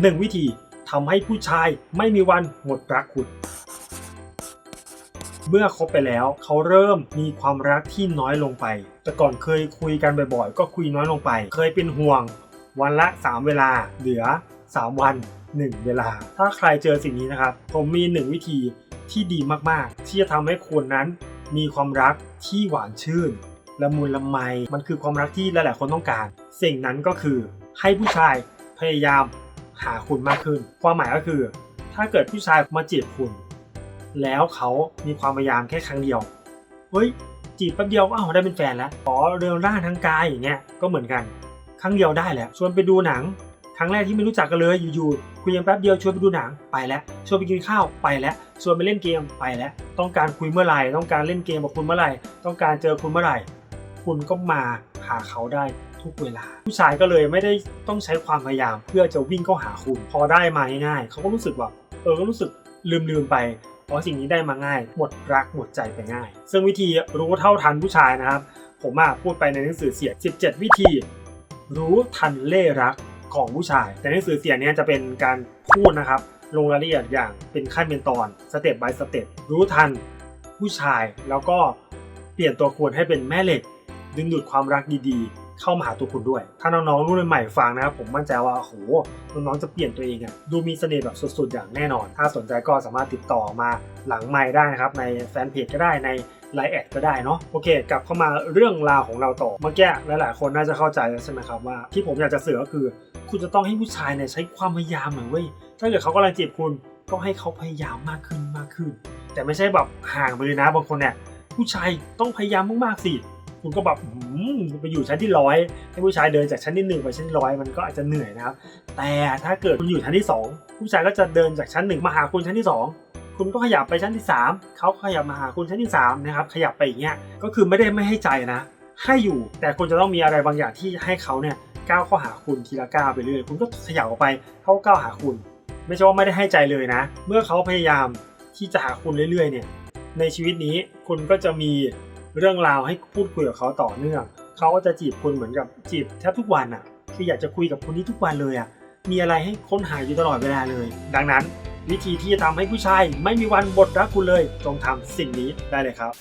หนึ่งวิธีทำให้ผู้ชายไม่มีวันหมดรักคุณ เมื่อคบไปแล้วเขาเริ่มมีความรักที่น้อยลงไป แต่ก่อนเคยคุยกันบ่อยๆ ก็คุยน้อยลงไป เคยเป็นห่วง วันละ 3 เวลา เหลือ 3 วัน 1 เวลา ถ้าใครเจอสิ่งนี้นะครับ ผมมี 1 วิธีที่ดีมากๆ ที่จะทำให้คุณนั้น มีความรักที่หวานชื่นละมุนละไม มันคือความรักที่หลายๆคนต้องการ สิ่งนั้นก็คือให้ผู้ชายพยายาม หาคุณมากขึ้น ความหมายก็คือ ถ้าเกิดผู้ชายมาจีบคุณ แล้วเขามีความพยายามแค่ครั้งเดียวเฮ้ยจีบแป๊บเดียวอ้าวได้เป็นแฟนแล้วขอเรื่องร่างทางกายอย่างเงี้ยก็เหมือนกัน ครั้งเดียวได้แหละชวนไปดูหนัง ครั้งแรกที่ไม่รู้จักกันเลยอยู่ๆคุยกันแป๊บเดียวชวนไปดูหนังไปแล้วชวนไปกินข้าวไปแล้วชวนไปเล่นเกมไปแล้วต้องการคุยเมื่อไหร่ต้องการเล่นเกมกับคุณเมื่อไหร่ ต้องการเจอคุณเมื่อไหร่ คุณก็มาหาเขาได้ ทุกเวลา ผู้ชายก็เลยไม่ได้ต้องใช้ความพยายามเพื่อจะวิ่งเข้าหาคุณ พอได้มาง่ายๆเขาก็รู้สึกว่าเออก็รู้สึกลืมๆไปเพราะสิ่งนี้ได้มาง่าย หมดรักหมดใจไปง่าย ซึ่งวิธีรู้เท่าทันผู้ชายนะครับ ผมอะพูดไปในหนังสือเสียง17 วิธี รู้ทันเล่รักของผู้ชาย แต่หนังสือเสียงนี้จะเป็นการพูดนะครับ ลงรายละเอียดอย่างเป็นขั้นเป็นตอนสเต็ป by สเต็ปรู้ทันผู้ชายแล้วก็เปลี่ยนตัวคุณให้เป็นแม่เหล็ก ดึงดูดความรักดีๆ เข้ามาหาตัวคุณด้วย ถ้าน้องๆรุ่นใหม่ฟังนะครับผมมั่นใจว่าโอ้โหน้องๆจะเปลี่ยนตัวเองอะดูมีเสน่ห์แบบสุดๆ อย่างแน่นอน ถ้าสนใจก็สามารถติดต่อมาหลังไมค์ได้นะครับ ในแฟนเพจก็ได้ในไลน์แอดก็ได้เนาะโอเค กลับเข้ามาเรื่องราวของเราต่อเมื่อกี้หลายๆคนน่าจะเข้าใจใช่ไหมครับว่าที่ผมอยากจะสื่อก็คือ คุณจะต้องให้ผู้ชายเนี่ยใช้ความพยายามหน่อยเว้ยถ้าเกิดเขากำลังจีบคุณก็ให้เขาพยายามมากขึ้นมากขึ้น แต่ไม่ใช่แบบห่างไปเลยนะบางคนเนี่ยผู้ชายต้องพยายามมากๆสิ คุณก็แบบไปอยู่ชั้นที่ร้อยให้ผู้ชายเดินจากชั้นที่หนึ่งไปชั้นร้อยมันก็อาจจะเหนื่อยนะครับ แต่ถ้าเกิดคุณอยู่ชั้นที่สองผู้ชายก็จะเดินจากชั้นหนึ่งมาหาคุณชั้นที่สองคุณก็ขยับไปชั้นที่สามเขาขยับมาหาคุณชั้นที่สามนะครับขยับไปอย่างเงี้ยก็คือไม่ได้ไม่ให้ใจนะ ให้อยู่แต่คุณจะต้องมีอะไรบางอย่างที่ให้เขาเนี่ยก้าวเข้าหาคุณทีละก้าวไปเรื่อยคุณก็ขยับออกไปเขาก็ก้าวหาคุณ ไม่ใช่ว่าไม่ได้ให้ใจเลยนะ เมื่อเขาพยายามที่จะหาคุณเรื่อยๆเนี่ยในชีวิตนี้คุณก็จะมี เรื่องราวให้พูดคุยกับเขาต่อเนื่อง เขาก็จะจีบคุณเหมือนกับจีบแทบทุกวันอะ คืออยากจะคุยกับคนนี้ทุกวันเลยอะ มีอะไรให้ค้นหาอยู่ตลอดเวลาเลย ดังนั้น วิธีที่จะทำให้ผู้ชาย ไม่มีวันหมดรักคุณเลยจงทำสิ่งนี้ได้เลยครับ